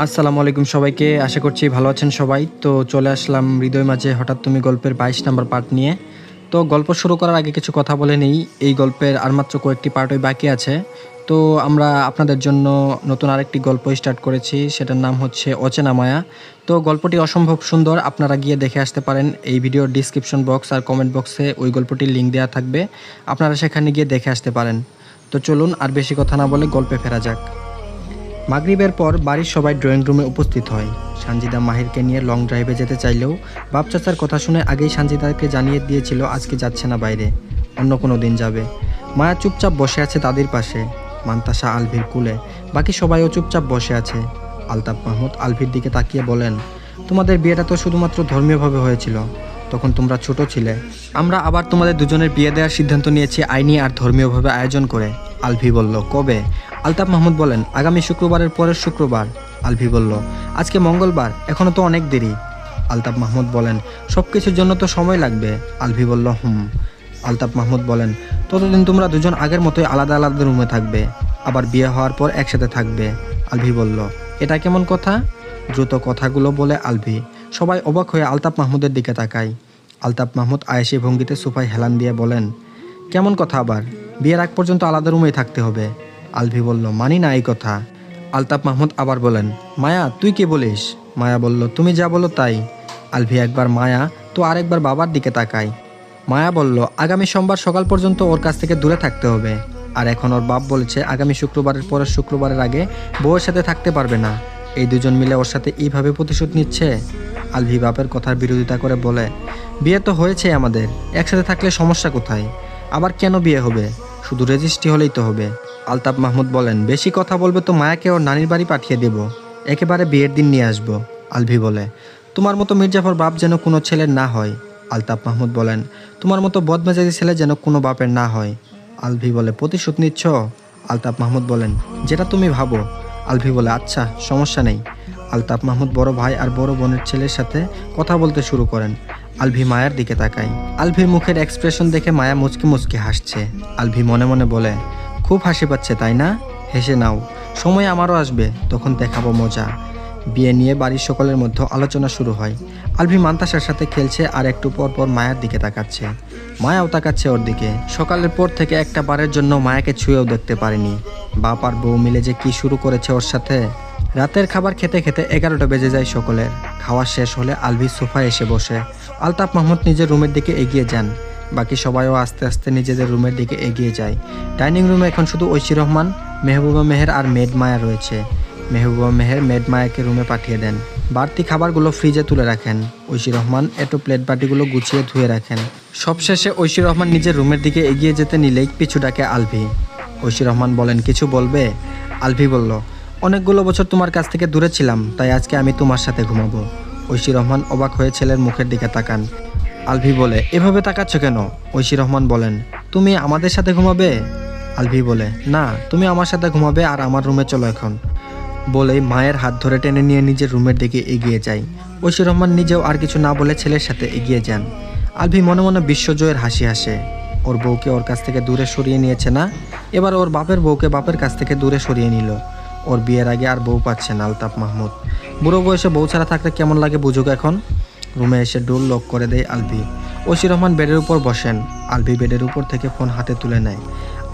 আসসালামু আলাইকুম সবাইকে। আশা করছি ভালো আছেন সবাই। তো চলে আসলাম হৃদয় মাঝে হঠাৎ তুমি গল্পের বাইশ নাম্বার পার্ট নিয়ে। তো গল্প শুরু করার আগে কিছু কথা বলে নেই। এই গল্পের আর মাত্র কয়েকটি পার্টই বাকি আছে। তো আমরা আপনাদের জন্য নতুন আরেকটি গল্প স্টার্ট করেছি। সেটার নাম হচ্ছে অচেনা মায়া। তো গল্পটি অসম্ভব সুন্দর। আপনারা গিয়ে দেখে আসতে পারেন এই ভিডিওর ডিসক্রিপশন বক্স আর কমেন্ট বক্সে ওই গল্পটির লিঙ্ক দেওয়া থাকবে। আপনারা সেখানে গিয়ে দেখে আসতে পারেন। তো চলুন আর বেশি কথা না বলে গল্পে ফেরা যাক। মাগরিবের পর বাড়ির সবাই ড্রয়িং রুমে উপস্থিত হয়। সানজিদা মাহিরকে নিয়ে লং ড্রাইভে যেতে চাইলেও বাপ চাচার কথা শুনে আগেই সানজিদাকে জানিয়ে দিয়েছিল, আজকে যাচ্ছে না বাইরে, অন্য কোনো দিন যাবে। মায়া চুপচাপ বসে আছে তাদের পাশে, মান্তাসা আলভির কুলে, বাকি সবাইও চুপচাপ বসে আছে। আলতাফ মাহমুদ আলভির দিকে তাকিয়ে বলেন, তোমাদের বিয়েটা তো শুধুমাত্র ধর্মীয়ভাবে হয়েছিল। তখন তোমরা ছোট ছিলে। আমরা আবার তোমাদের দুজনের বিয়ে দেওয়ার সিদ্ধান্ত নিয়েছি আইনি আর ধর্মীয়ভাবে আয়োজন করে। আলভি বলল, কবে? আলতাফ মাহমুদ বলেন, আগামী শুক্রবারের পরের শুক্রবার। আলভি বলল, আজকে মঙ্গলবার, এখনও তো অনেক দেরি। আলতাফ মাহমুদ বলেন সব কিছুর জন্য তো সময় লাগবে। আলভি বলল, হুম। আলতাফ মাহমুদ বলেন, ততদিন তোমরা দুজন আগের মতোই আলাদা আলাদা রুমে থাকবে, আবার বিয়ে হওয়ার পর একসাথে থাকবে। আলভি বলল, এটা কেমন কথা? দ্রুত কথাগুলো বলে আলভি, সবাই অবাক হয়ে আলতাফ মাহমুদের দিকে তাকায়। আলতাফ মাহমুদ আয়েসি ভঙ্গিতে সোফায় হেলান দিয়ে বলেন, কেমন কথা আবার? বিয়ের আগ পর্যন্ত আলাদা রুমেই থাকতে হবে। আলভি বলল, মানি না এই কথা। আলতাফ মাহমুদ আবার বলেন, মায়া, তুই কে বলিস? মায়া বলল, তুমি যা বলো তাই। আলভি একবার, মায়া, তো আরেকবার বাবার দিকে তাকায় মায়া বলল, আগামী সোমবার সকাল পর্যন্ত ওর কাছ থেকে দূরে থাকতে হবে। আর এখন ওর বাপ বলেছে, আগামী শুক্রবারের পরের শুক্রবারের আগে বউয়ের সাথে থাকতে পারবে না। এই দুজন মিলে ওর সাথে এইভাবে প্রতিশোধ নিচ্ছে? আলভি বাপের কথার বিরোধিতা করে বলে, বিয়ে তো হয়েছে আমাদের, একসাথে থাকলে সমস্যা কোথায়? আবার কেন বিয়ে হবে? শুধু রেজিস্ট্রি হলেই তো হবে। আলতাফ মাহমুদ বলেন, বেশি কথা বলবে তো মায়াকে ওর নানির বাড়ি পাঠিয়ে দেব। একেবারে বিয়ের দিন নিয়ে আসব, আলভি বলে। তোমার মতো মির্জাফর বাপ যেন কোনো ছেলের না হয়, আলতাফ মাহমুদ বলেন। তোমার মতো বদমেজাজি ছেলে যেন কোনো বাপের না হয়, আলভি বলে। প্রতিশোধ নিচ্ছ? আলতাফ মাহমুদ বলেন। যেটা তুমি ভাবো, আলভি বলে। আচ্ছা সমস্যা নেই। আলতাফ মাহমুদ বড় ভাই আর বড় বোনের ছেলের সাথে কথা বলতে শুরু করেন। আলভি মায়ার দিকে তাকায়। আলভির মুখের এক্সপ্রেশন দেখে মায়া মুচকি মুচকি হাসছে। আলভি মনে মনে বলে খুব হাসি পাচ্ছে, তাই না? হেসে নাও। সময় আমারও আসবে, তখন দেখাবো মজা। বিয়ে নিয়ে বাড়ির সকলের মধ্যে আলোচনা শুরু হয়। আলভি মান্তাসার সাথে খেলছে আর একটু পর পর মায়ার দিকে তাকাচ্ছে। মায়াও তাকাচ্ছে ওর দিকে। সকালের পর থেকে একটা বারের জন্য মায়াকে ছুঁয়েও দেখতে পারেনি। বাপ আর বউ মিলে যে কি শুরু করেছে ওর সাথে? রাতের খাবার খেতে খেতে এগারোটা বেজে যায় সকলের। খাওয়া শেষ হলে আলভি সোফায় এসে বসে। আলতাফ মাহমুদ নিজের রুমের দিকে এগিয়ে যান। বাকি সবাইও আস্তে আস্তে নিজেদের রুমের দিকে এগিয়ে যায়। ডাইনিং রুমে এখন শুধু ঐশী রহমান, মেহবুবা মেহের আর মেড মায়া রয়েছে। মেহবুবা মেহের মেড মায়াকে রুমে পাঠিয়ে দেন। বাড়তি খাবারগুলো ফ্রিজে তুলে রাখেন। ঐশী রহমান এটো প্লেট বাটিগুলো গুছিয়ে ধুয়ে রাখেন। সবশেষে ঐশী রহমান নিজের রুমের দিকে এগিয়ে যেতে নিলেই পিছু ডাকে আলভি। ঐশী রহমান বলেন, কিছু বলবে? আলভি বলল, অনেকগুলো বছর তোমার কাছ থেকে দূরে ছিলাম, তাই আজকে আমি তোমার সাথে ঘুমাবো। ঐশী রহমান অবাক হয়ে ছেলের মুখের দিকে তাকান। আলভি বলে, এভাবে তাকাচ্ছ কেন? ঐশী রহমান বলেন, তুমি আমাদের সাথে ঘুমাবে? আলভি বলে, না, তুমি আমার সাথে ঘুমাবে আর আমার রুমে চলো এখন। বলেই মায়ের হাত ধরে টেনে নিয়ে নিজের রুমের দিকে এগিয়ে যায়। ঐশী রহমান নিজেও আর কিছু না বলে ছেলের সাথে এগিয়ে যান। আলভি মনে মনে বিশ্বজয়ের হাসি হাসে, ওর বউকে ওর কাছ থেকে দূরে সরিয়ে নিয়েছে না? এবার ওর বাপের বউকে বাপের কাছ থেকে দূরে সরিয়ে নিল। ওর বিয়ের আগে আর বউ পাচ্ছে না আলতাফ মাহমুদ। বুড়ো বয়সে বউ ছাড়া থাকতে কেমন লাগে বুঝুক এখন? রুমে এসে ডোর লক করে দেয় আলভি। ঐশী রহমান বেডের উপর বসেন। আলভি বেডের উপর থেকে ফোন হাতে তুলে নেয়।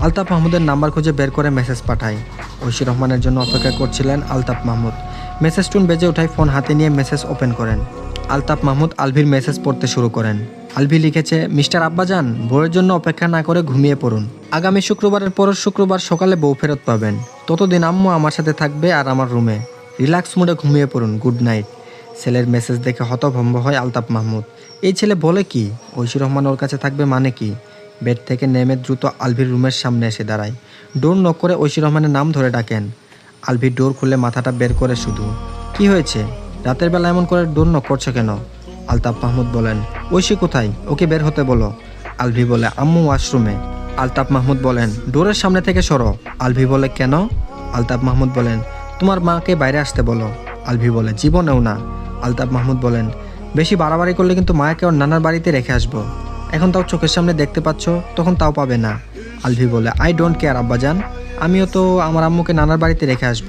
আলতাফ মাহমুদের নাম্বার খুঁজে বের করে মেসেজ পাঠায়। ঐশী রহমানের জন্য অপেক্ষা করছিলেন আলতাফ মাহমুদ। মেসেজ টুন বেজে ওঠায় ফোন হাতে নিয়ে মেসেজ ওপেন করেন। আলতাফ মাহমুদ আলভির মেসেজ পড়তে শুরু করেন। আলভি লিখেছে, মিস্টার আব্বাজান, বউয়ের জন্য অপেক্ষা না করে ঘুমিয়ে পড়ুন। আগামী শুক্রবারের পরের শুক্রবার সকালে বউ ফেরত পাবেন। ততদিন আম্মু আমার সাথে থাকবে আর আমার রুমে। রিল্যাক্স মুডে ঘুমিয়ে পড়ুন। Good night. ছেলের মেসেজ দেখে হতভম্ব হয় আলতাফ মাহমুদ। এই ছেলে বলে কি? ঐশী রহমান ওর কাছে থাকবে মানে কি? বেড থেকে নেমে দ্রুত আলভির রুমের সামনে এসে দাঁড়ায়। ডোর নক করে ঐশী রহমানের নাম ধরে ডাকেন। আলভি ডোর খুলে মাথাটা বের করে শুধু, কি হয়েছে? রাতের বেলা এমন করে ডোর নক করছ কেন? আলতাফ মাহমুদ বলেন, ঐশী কোথায়? ওকে বের হতে বলো। আলভি বলে, আম্মু ওয়াশরুমে। আলতাফ মাহমুদ বলেন, ডোরের সামনে থেকে সরো। আলভি বলে, কেন? আলতাফ মাহমুদ বলেন, তোমার মাকে বাইরে আসতে বলো। আলভি বলে, জীবনেও না। আলতাফ মাহমুদ বলেন, বেশি বাড়াবাড়ি করলে কিন্তু মায়াকে ওর নানার বাড়িতে রেখে আসব। এখন তাও চোখের সামনে দেখতে পাচ্ছ, তখন তাও পাবে না। আলভি বলে, আই ডোন্ট কেয়ার, আব্বাজান। আমিও তো আমার আম্মুকে নানার বাড়িতে রেখে আসব।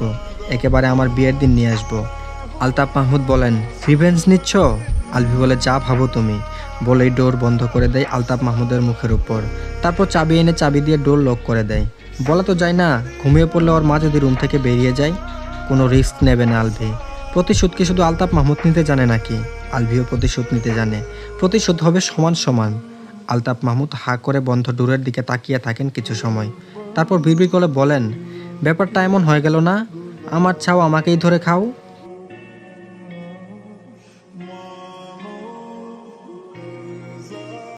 একেবারে আমার বিয়ের দিন নিয়ে আসব। আলতাফ মাহমুদ বলেন, রিভেঞ্জ নিচ্ছ? আলভি বলে, যা ভাবো তুমি। বলেই ডোর বন্ধ করে দেয় আলতাফ মাহমুদের মুখের উপর। তারপর চাবি এনে চাবি দিয়ে ডোর লক করে দেয়। বলা তো যায় না, ঘুমিয়ে পড়লে ওর মা যদি রুম থেকে বেরিয়ে যায়, কোনো রিস্ক নেবে না আলভি। প্রতিশোধ কি শুধু আলতাফ মাহমুদ নিতে জানে নাকি? আলভিও প্রতিশোধ নিতে জানে। প্রতিশোধ হবে সমান সমান। আলতাফ মাহমুদ হা করে বন্ধ ডুরের দিকে তাকিয়ে থাকেন কিছু সময়। তারপর বিড়বিড় করে বলেন, ব্যাপারটা এমন হয়ে গেল না? আমার চাও আমাকেই ধরে খাও।